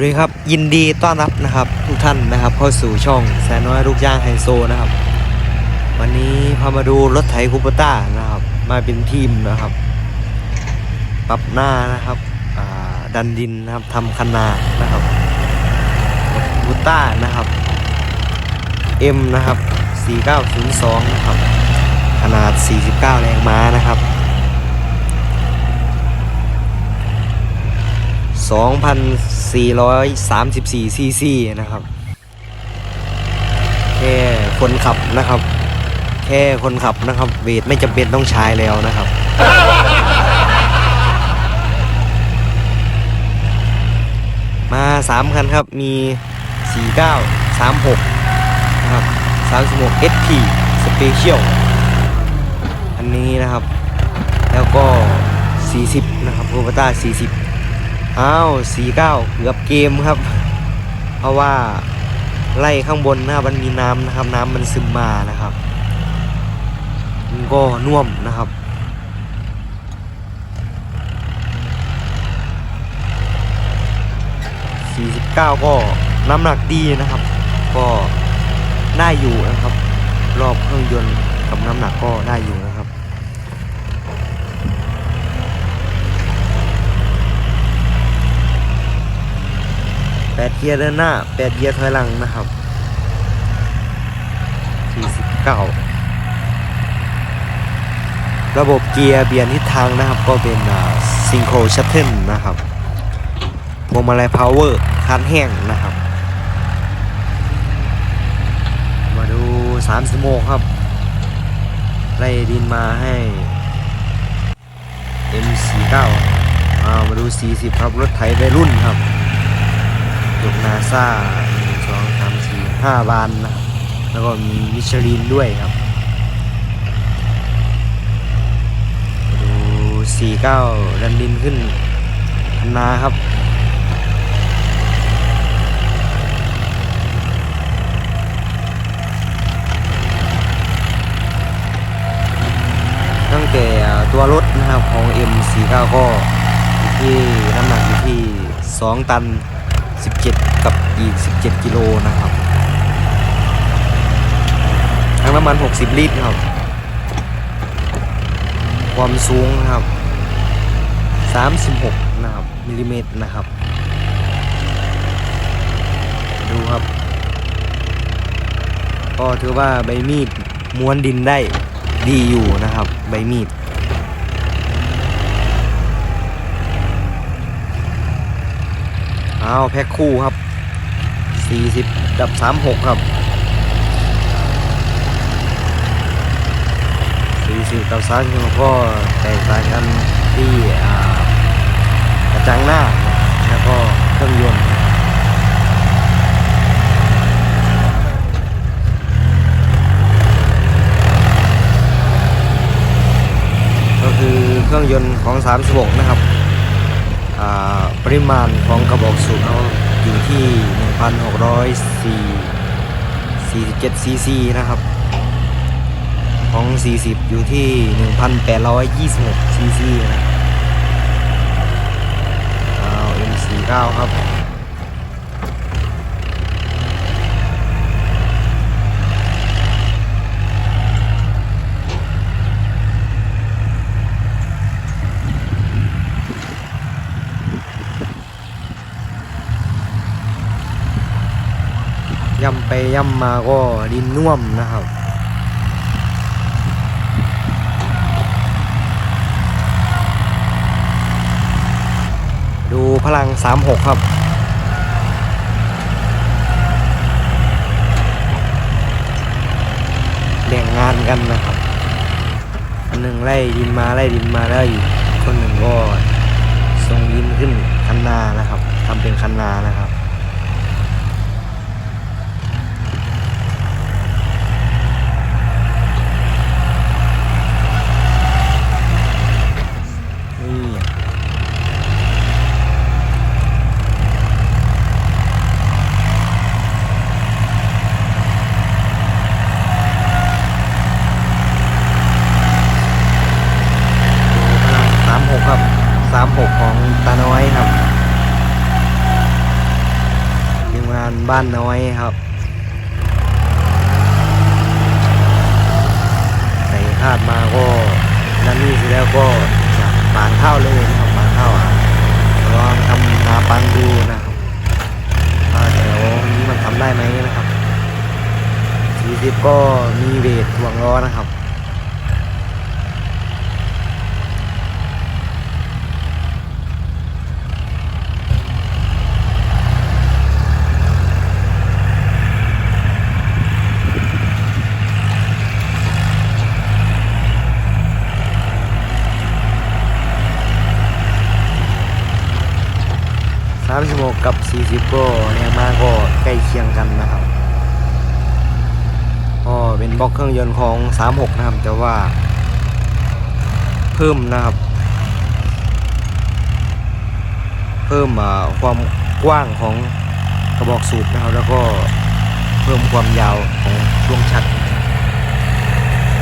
สวัสดีครับ ยินดีต้อนรับนะครับ ทุกท่านนะครับเข้าสู่ช่องแสนน้อยลูกย่างไฮโซนะครับ วันนี้พามาดูรถไถคูปต้านะครับ มาเป็นทีมนะครับ ปรับหน้านะครับดันดินนะครับทำคันนานะครับคูปต้านะครับ M นะครับ 4902 นะครับ ขนาด 49 แรงม้านะครับ 2,434ซีซีนะครับ แค่คนขับนะครับ แค่คนขับนะครับ เวทไม่จำเป็นต้องใช้แล้วนะครับ มาสามคันครับมี 49 36 นะครับ 36 SP Special อันนี้นะครับ แล้วก็ 40 นะครับโรบต้า40 อ้าวสี่เก้าเกือบเกมครับ เพราะว่าไล่ข้างบนนะครับมันมีน้ำนะครับ น้ำมันซึมมานะครับมันก็น่วมนะครับ49ก็น้ำหนักดีนะครับ ก็ได้อยู่นะครับ รอบเครื่องยนต์กับน้ำหนักก็ได้อยู่นะ ครับแปดเกียร์เดินหน้าแปดเกียร์ถอยหลังนะครับสี่สิบเก้าระบบเกียร์เบียนทิศทางนะครับ ก็เป็นซิงโครชัตเทิลนะครับพวงมาลัยพาวเวอร์คันแห้งนะครับ มาดูสามสโมกครับไล่ดินมาให้ M49 มาดู 40 ครับ รถไถวัยรุ่นครับ ยกนาซาหนึ่งสองสามสี่ห้าบานนะครับแล้วก็มีมิชลินด้วยครับดูสี่เก้าดันดินขึ้นคันนาครับตั้งแต่ตัวรถนะครับของ M49 ก็อยู่ที่น้ำหนักอยู่ที่ 2 ตัน 17 กับอีก 17 กิโลนะครับทังน้ำมัน 60 ลิตรครับ ความสูงนะครับ 36 นะครับมิลลิเมตรนะครับ ดูครับ ก็ถือว่าใบมีดม้วนดินได้ดีอยู่นะครับ ใบมีด อาวแพ็คคู่ครับ 40กับ 36 ครับ 40กับ36ก็แตกต่างกันที่อ่ากระจังหน้า แล้วก็เครื่องยนต์ก็คือเครื่องยนต์ของ 36 นะครับ ริมาณของกระบอกสูบเขาอยู่ที่ 1,604 47ซีซีนะครับ ของ 40 อยู่ที่ 1,826ซีซีนะอ้าว M49 ครับ ย่ำไปย่ำมาก็ดินน่วมนะครับ ดูพลัง 36 ครับแบ่งงานกันนะครับอันหนึ่งไล่ดินมาไล่ดินมาแล้วอีกคนหนึ่งก็ส่งดินขึ้นคันนานะครับทำเป็นคันนานะครับ นี่สามหกครับสามหกของตาน้อยครับ บ้านน้อยครับ ใส่คาด มาก็นั่นนี่เสร็จแล้วก็จะปานข้าวเลยนะครับปานข้าวอะลองทำนาปังดูนะครับว่าแถวนี้มันทำได้ไหมนะครับสีสิบก็มีเวทถ่วงล้อนะครับ สามสิบหกกับสี่สิบก็แรงมากก็ใกล้เคียงกันนะครับก็เป็นบล็อกเครื่องยนต์ของสามหกนะครับ แต่ว่า เพิ่มนะครับ เพิ่มความกว้างของกระบอกสูบนะครับ แล้วก็เพิ่มความยาวของช่วงชัก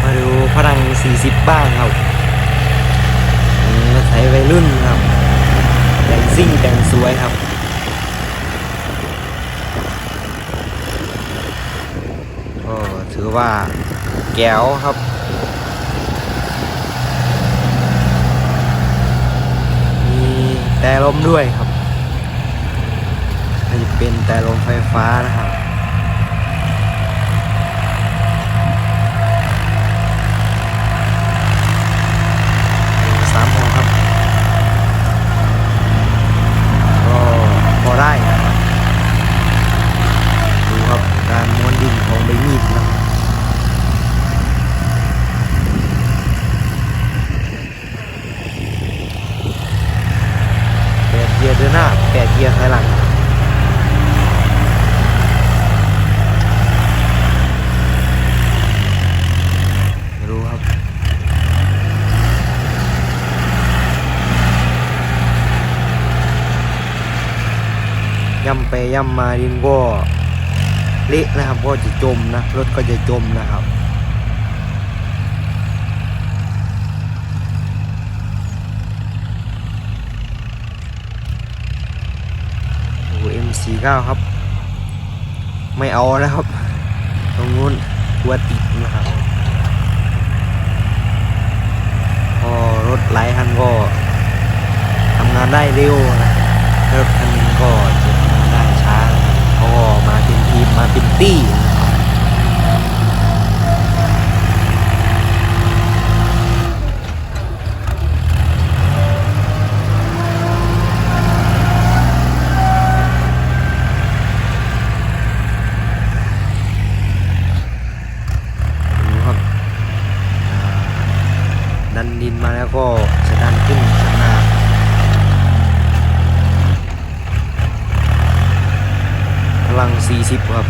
มาดูพลัง 40 บ้างครับใช้วัยรุ่นครับแต่งซิ่งแต่งสวยครับ ก็ ถือว่าแก้วครับ มีแต่ลมด้วยครับจะเป็นแต่ลมไฟฟ้านะครับ สามหัวครับ ก็พอได้นะครับดูครับการม้วนดินของใบมีดนะครับแปดเกียร์เดินหน้าแป ร์ถอยหลังดูครับ ย่ำไปย่ำมาดินก็เละนะครับก็จะจมนะ รถก็จะจมนะครับ สี่เก้าครับ ไม่เอานะครับ ตรงนู้นกลัวติดนะครับพอรถหลคันก็ทำงานได้เร็วนะรถคันหนึงก็จะทำงานได้ช้าเขาก็มาเป็นทีมมาเป็นตี้นะครับดูครับอ่าดันดินมาแล้วก็จะดันขึ้นข้างหน้า พลัง 40 ครับ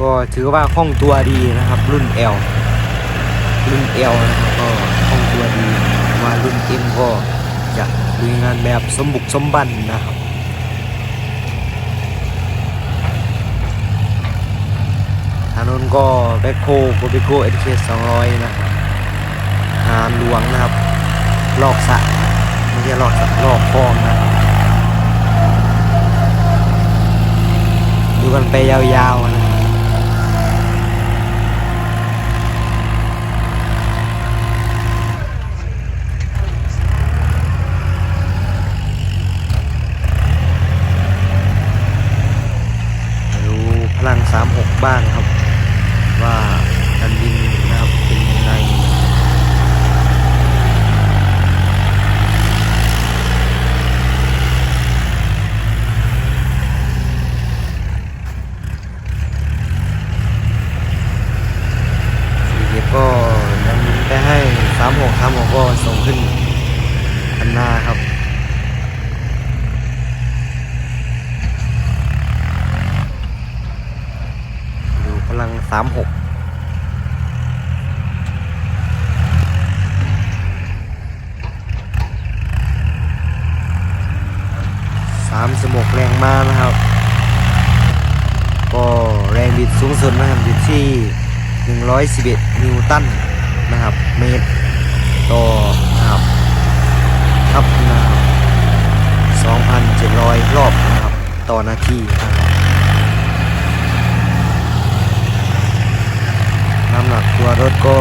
ก็ ถือว่าคล่องตัวดีนะครับ รุ่น L รุ่น L นะครับก็คล่องตัวดีมารุ่น M ก็จะลุยงานแบบสมบุกสมบันนะครับทางนู้นก็แบคโคโกเบโกเอ k เคสองร้อยนะครับหามหลวงนะครับ ลอกสะไม่ใช่ลอกสะลอกคลองนะครับดูกันไปยาวๆนะมา ดูพลัง36 บ้างครับ ว่าการบินนะครับเป็นยังไงสี่เก็บก็นำบินไปให้สามหกสามหกก็ส่งขึ้นคันหน้าครับ ดูพลังสามหก สามสมกแรงมากนะครับ ก็แรงบิดสูงสุดนะครับอยู่ที่ 111 นิวตันนะครับ เมตรต่อนะครับครับนะครับ2,700 รอบนะครับ ต่อนาทีนะครับน้ำหนักตัวรถก็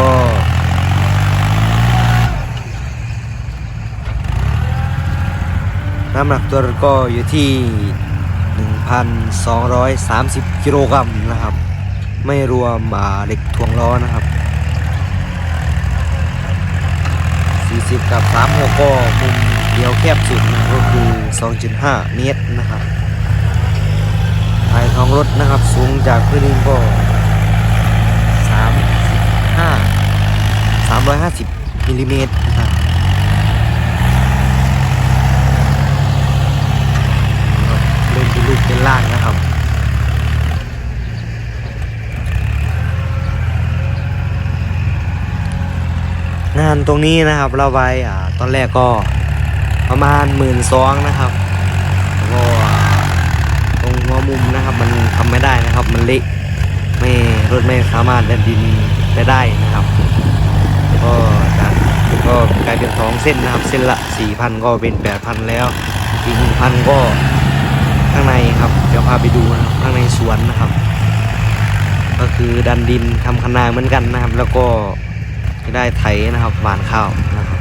น้ำหนักตัวรถก็อยู่ที่ 1,230 กิโลกรัมนะครับ ไม่รวมอ่าเหล็กถ่วงล้อนะครับ 40 กับ 36 ก็มุมเดียวแคบสุดก็คือ 2.5 เมตรนะครับภายท้องรถนะครับสูงจากพื้นดินก็ 35 350มิลลิเมตรนะครับเล่นเป็นลูกเป็นล่างนะครับ งานตรงนี้นะครับเราไว้อ่าตอนแรกก็ประมาณหมื่นสองนะครับก็ตรงหัวมุมนะครับมันทำไม่ได้นะครับ มันเละไม่รถไม่สามารถเดินดินไปได้นะครับก็จากก็กลายเป็นสองเส้นนะครับ เส้นละสี่พันก็เป็นแปดพันแล้วอีกหนึ่งพันก็ข้างในครับเดี๋ยวพาไปดูนะครับข้างในสวนนะครับ ก็คือดันดินทำคะนาเหมือนกันนะครับ แล้วก็ จะได้ไถนะครับหวานข้าวนะครับ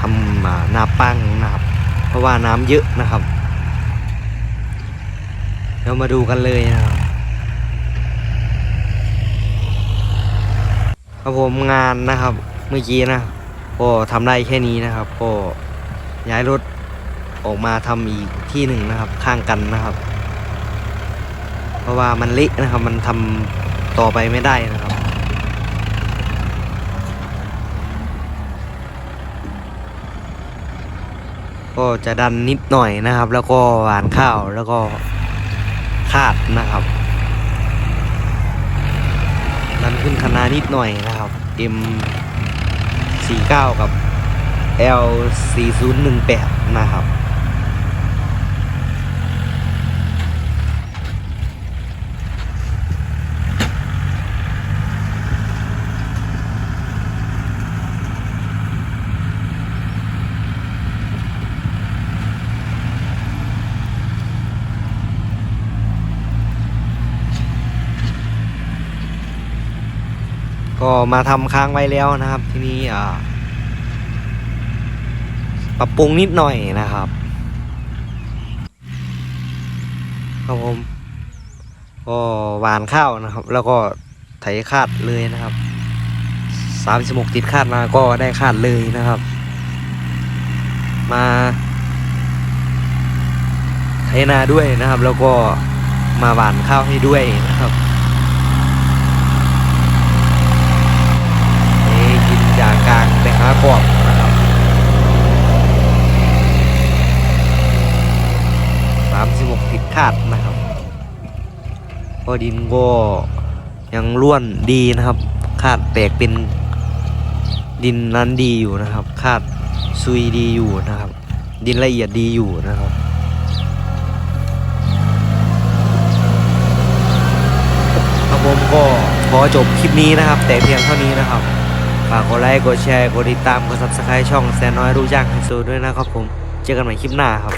ทำอ่านาปั้งนะครับ เพราะว่าน้ำเยอะนะครับเดี๋ยวมาดูกันเลยนะครับครับผมงานนะครับ เมื่อกี้นะก็ทำได้แค่นี้นะครับ ก็ย้ายรถออกมาทำอีกที่หนึ่งนะครับ ข้างกันนะครับ เพราะว่ามันเละนะครับ มันทำต่อไปไม่ได้นะครับ ก็จะดันนิดหน่อยนะครับ แล้วก็หวานข้าวแล้วก็คาดนะครับ ดันขึ้นคณะนิดหน่อยนะครับ M 49กับ L 4018นะครับ ก็มาทำค้างไว้แล้วนะครับ ที่นี้อ่ปรับปรุงนิดหน่อยนะครับครับผม ก็หวานข้าวนะครับ แล้วก็ไถคาดเลยนะครับสามสิบหกติดคาดมาก็ได้คาดเลยนะครับ มาไถนาด้วยนะครับ แล้วก็มาหวานข้าวให้ด้วยนะครับ นี่กินจากกลากรอบนะครับสามสิบหกติดคาดนะครับก็ดินก็ยังร่วนดีนะครับ คาดแตกเป็นดินนั้นดีอยู่นะครับ คาดซุยดีอยู่นะครับ ดินละเอียดดีอยู่นะครับครับผมก็ขอจบคลิปนี้นะครับ แต่เพียงเท่านี้นะครับ ฝากกดไลค์กดแชร์กดติดตามกดซับสไครต์ช่องแซนน้อยรู้จักไฮโซด้วยนะครับผม เจอกันใหม่คลิปหน้าครับ